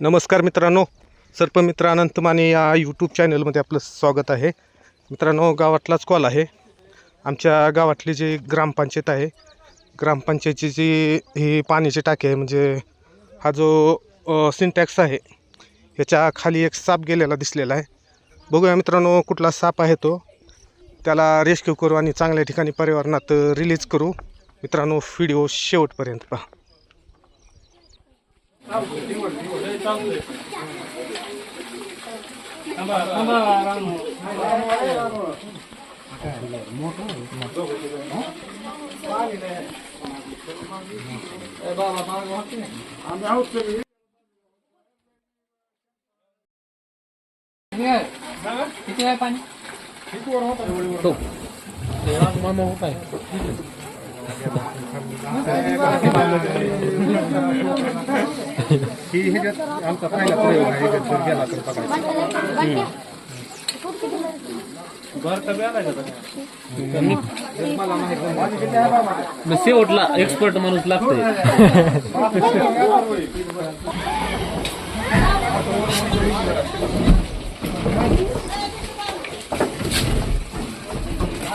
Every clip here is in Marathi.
नमस्कार मित्रांनो. सर्पमित्र अनंत माने या यूट्यूब चॅनलमध्ये आपलं स्वागत आहे. मित्रांनो गावातलाच कॉल आहे. आमच्या गावातली जी ग्रामपंचायत आहे ग्रामपंचायतीची जी ही पाण्याची टाकी आहे म्हणजे हा जो सिंटॅक्स आहे ह्याच्या खाली एक साप गेलेला दिसलेला आहे. बघूया मित्रांनो कुठला साप आहे तो. त्याला रेस्क्यू करू आणि चांगल्या ठिकाणी पर्यावरणात रिलीज करू. मित्रांनो व्हिडिओ शेवटपर्यंत पहा. किती वेळ पाणी तो ही ह्याच्यात आमचा पहिला प्रयोग आहे ह्याच्यात गेला तर शेवटला एक्सपर्ट माणूस लागतोय.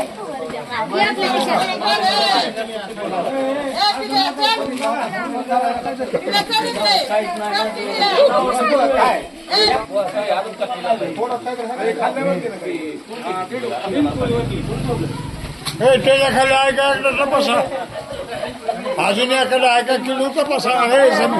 हे त्याच्या ऐका एकदा तपासा अजून एखादा ऐका किलो तपासा हे समी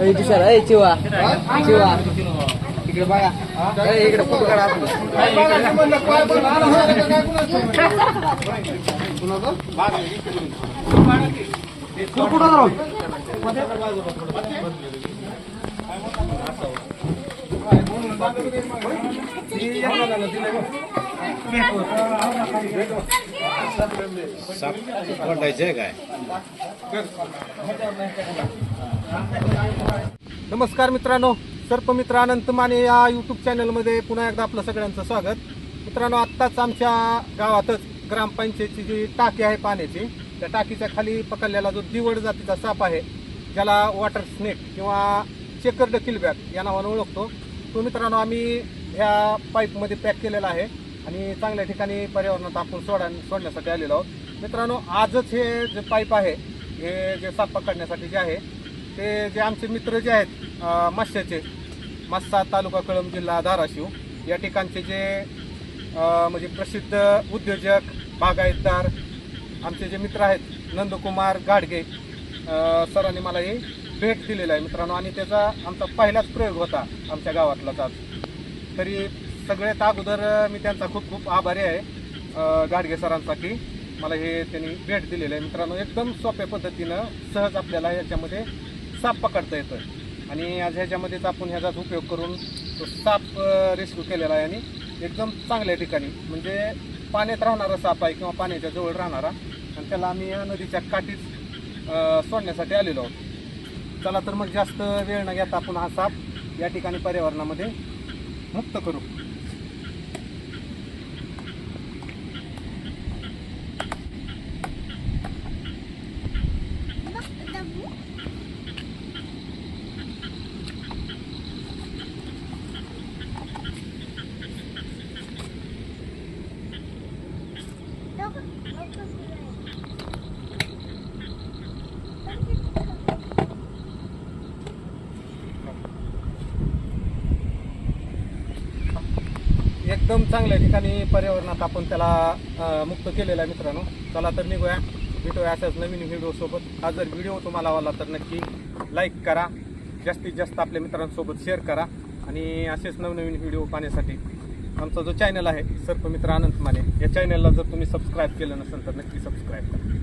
Ê, chú sợ đấy, chưa à? Chưa à? इकडे बघा इकडे फोटो काढा नमस्कार मित्रांनो सर्पमित्र अनंत माने या यूट्यूब चॅनलमध्ये पुन्हा एकदा आपलं सगळ्यांचं स्वागत. मित्रांनो आत्ताच आमच्या गावातच ग्रामपंचायतची जी टाकी आहे पाण्याची त्या टाकीच्या खाली पकडलेला जो दिवड जातीचा साप आहे ज्याला वॉटर स्नेक किंवा चेकर्ड किलबॅक या नावानं ओळखतो. तो मित्रांनो आम्ही ह्या पाईपमध्ये पॅक केलेला आहे आणि चांगल्या ठिकाणी पर्यावरणात आपण सोडा सोडण्यासाठी आलेलो आहोत. मित्रांनो आजच हे जे पाईप आहे हे जे साप पकडण्यासाठी जे आहे ते जे आमचे मित्र जे आहेत अं, मत्स्याचे मस्सा तालुका कळंब जिल्हा धाराशिव या ठिकाणचे जे म्हणजे प्रसिद्ध उद्योजक बागायतदार आमचे जे मित्र आहेत नंदकुमार गाडगे सरांनी मला ही भेट दिलेला आहे मित्रांनो. आणि त्याचा आमचा पहिलाच प्रयोग होता आमच्या गावातलाच आज. तरी सगळ्यात अगोदर मी त्यांचा खूप खूप आभारी आहे गाडगे सरांचा की मला हे त्यांनी भेट दिलेलं आहे. मित्रांनो एकदम सोप्या पद्धतीनं सहज आपल्याला याच्यामध्ये साप पकडता येतं आणि आज ह्याच्यामध्येच आपण ह्याचाच उपयोग करून तो साप रेस्क्यू केलेला आहे आणि एकदम चांगल्या ठिकाणी म्हणजे पाण्यात राहणारा साप आहे किंवा पाण्याच्या जवळ राहणारा आणि त्याला आम्ही या नदीच्या काठीच सोडण्यासाठी आलेलो आहोत. चला तर मग जास्त वेळ न घेता आपण हा साप या ठिकाणी पर्यावरणामध्ये मुक्त करू. एकदम चांगल्या ठिकाणी पर्यावरणात आपण त्याला मुक्त केलेला आहे मित्रांनो. चला तर निघूया. भेटूया अशाच नवीन व्हिडिओसोबत हा जर व्हिडिओ तुम्हाला आवडला तर नक्की लाईक करा. जास्तीत जास्त आपल्या मित्रांसोबत शेअर करा. आणि असेच नवनवीन व्हिडिओ पाहण्यासाठी आमचा जो चॅनल आहे सर्पमित्र अनंत माने या चॅनलला जर तुम्ही सबस्क्राईब केलं नसेल तर नक्की सबस्क्राईब करा.